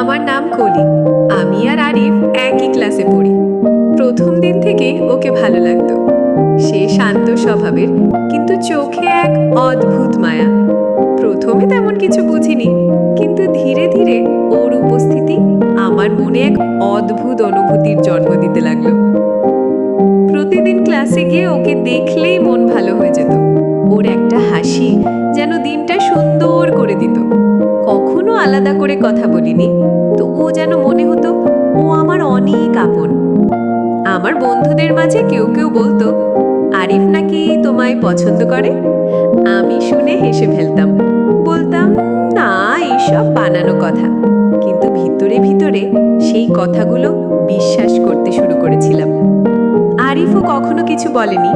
আমার নাম কলি। আমি আর আরিফ একই ক্লাসে পড়ি। প্রথম দিন থেকে ওকে ভালো লাগতো। সে শান্ত স্বভাবের, কিন্তু চোখে এক অদ্ভুত মায়া। প্রথমে তেমন কিছু বুঝিনি, কিন্তু ধীরে ধীরে ওর উপস্থিতি আমার মনে এক অদ্ভুত অনুভূতির জন্ম দিতে লাগল। প্রতিদিন ক্লাসে গিয়ে ওকে দেখলেই মন ভালো হয়ে যেত। ওর একটা হাসি যেন দিনটা সুন্দর করে দিত। আলাদা করে কথা বলিনি। তো ও যেন মনে হতো, ও আমার অনেক আপন। আমার বন্ধুদের মাঝে কেউ কেউ বলতো, আরিফ নাকি তোমায় পছন্দ করে? আমি শুনে হেসে ফেলতাম। বলতাম, না, এইসব বানানো কথা। কিন্তু ভিতরে ভিতরে সেই কথাগুলো বিশ্বাস করতে শুরু করেছিলাম। আরিফও কখনো কিছু বলেনি,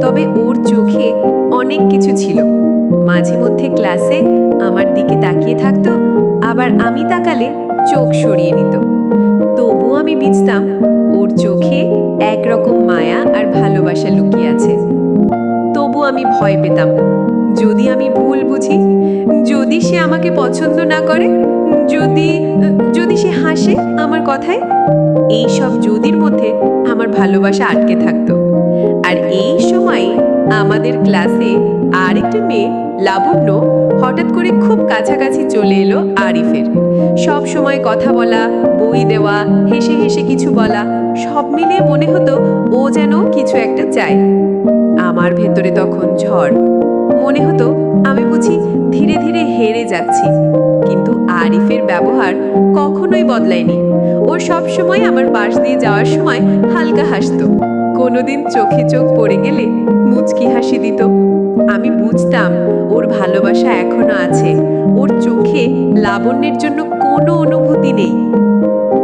তবে ওর চোখে অনেক কিছু ছিল। মাঝে মধ্যে ক্লাসে আমার দিকে তাকিয়ে থাকতো আবার আমি তাকালে চোখ সরিয়ে নিত। তবু আমি বুঝতাম ওর চোখে একরকম মায়া আর ভালোবাসা লুকিয়ে আছে। তবু আমি ভয় পেতাম। যদি আমি ভুল বুঝি, যদি সে আমাকে পছন্দ না করে, যদি যদি সে হাসে আমার কথায়, এই সব যদির মধ্যে আমার ভালোবাসা আটকে থাকতো। আর এই সময় আমাদের ক্লাসে আরেকটা মেয়ে লাবণ্য হঠাৎ করে খুব কাছাকাছি চলে এলো আরিফের। সব সময় কথা বলা, বই দেওয়া, হেসে হেসে কিছু বলা, সব মিলিয়ে মনে হতো ও যেন কিছু একটা চায়। আমার ভেতরে তখন ঝড়। মনে হতো আমি বুঝি ধীরে ধীরে হেরে যাচ্ছি। কিন্তু আরিফের ব্যবহার কখনোই বদলায়নি। ও সব সময় আমার পাশ দিয়ে যাওয়ার সময় হালকা হাসত। কোনোদিন চোখে চোখ পড়ে গেলে মুচকি হাসি দিত। আমি বুঝতাম ওর ভালোবাসা এখনও আছে। ওর চোখে লাবণ্যের জন্য কোনো অনুভূতি নেই।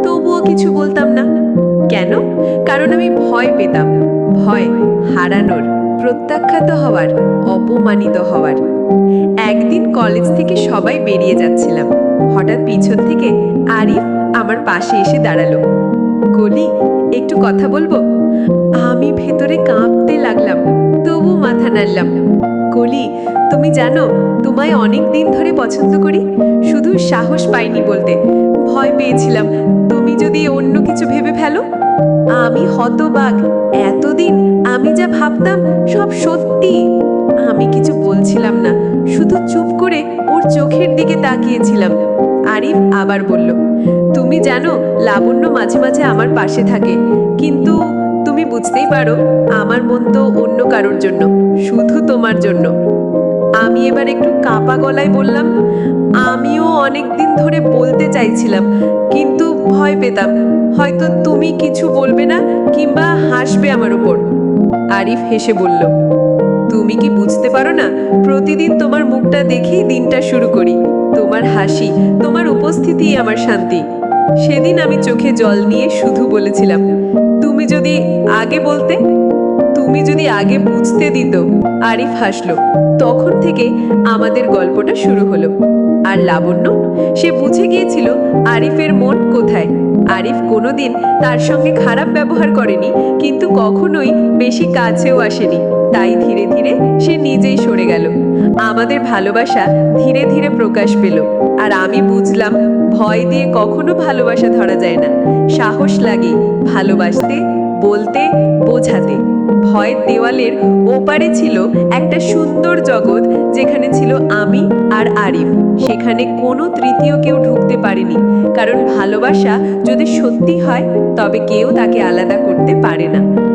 তবুও কিছু বলতাম না। কেন? কারণ আমি ভয় পেতাম। ভয় হারানোর, প্রত্যাখ্যাত হওয়ার, অপমানিত হওয়ার। একদিন কলেজ থেকে সবাই বেরিয়ে যাচ্ছিলাম। হঠাৎ পিছন থেকে আরিফ আমার পাশে এসে দাঁড়াল। গলি একটু কথা বলব? আমি ভেতরে কাঁপতে লাগলাম। নাড়লাম কলি, তুমি জানো, তোমায় অনেক দিন ধরে পছন্দ করি, শুধু সাহস পাইনি বলতে। ভয় পেয়েছিলাম, তুমি যদি অন্য কিছু ভেবে ফেলো। আমি হতবাক, এতদিন আমি যা ভাবতাম সব সত্যি। আমি কিছু বলছিলাম না, শুধু চুপ করে ওর চোখের দিকে তাকিয়েছিলাম। আরিফ আবার বলল, তুমি জানো, লাবণ্য মাঝে মাঝে আমার পাশে থাকে, কিন্তু তুমি বুঝতেই পারো, আমার মন তো অন্য কারোর জন্য, শুধু তোমার জন্য। আমি এবার একটু কাপা গলায় বললাম, আমিও অনেক দিন ধরে বলতে চাইছিলাম, কিন্তু ভয় পেতাম। হয়তো তুমি কিছু বলবে না, কিংবা হাসবে আমার উপর। আরিফ হেসে বলল, তুমি কি বুঝতে পারো না, প্রতিদিন তোমার মুখটা দেখেই দিনটা শুরু করি। তোমার হাসি, তোমার উপস্থিতি আমার শান্তি। সেদিন আমি চোখে জল নিয়ে শুধু বলেছিলাম যদি আগে বলতে, তুমি যদি আগে বুঝতে দিত, আরিফ হাসলো। তখন থেকে আমাদের গল্পটা শুরু হলো। আর লাবণ্য, সে বুঝে গিয়েছিল আরিফের মন কোথায়। আরিফ কোনোদিন তার সঙ্গে খারাপ ব্যবহার করেনি, কিন্তু কখনোই বেশি কাছেও আসেনি। তাই ধীরে ধীরে সে নিজেই সরে গেল। আমাদের ভালোবাসা ধীরে ধীরে প্রকাশ পেল। আর আমি বুঝলাম, ভয় দিয়ে কখনো ভালোবাসা ধরা যায় না। সাহস লাগে ভালোবাসতে বলতে, বোঝাতে। ভয়ের দেওয়ালের ওপারে ছিল একটা সুন্দর জগৎ, যেখানে ছিল আমি আর আরিফ। সেখানে কোনো তৃতীয় কেউ ঢুকতে পারেনি, কারণ ভালোবাসা যদি সত্যি হয়, তবে কেউ তাকে আলাদা করতে পারে না।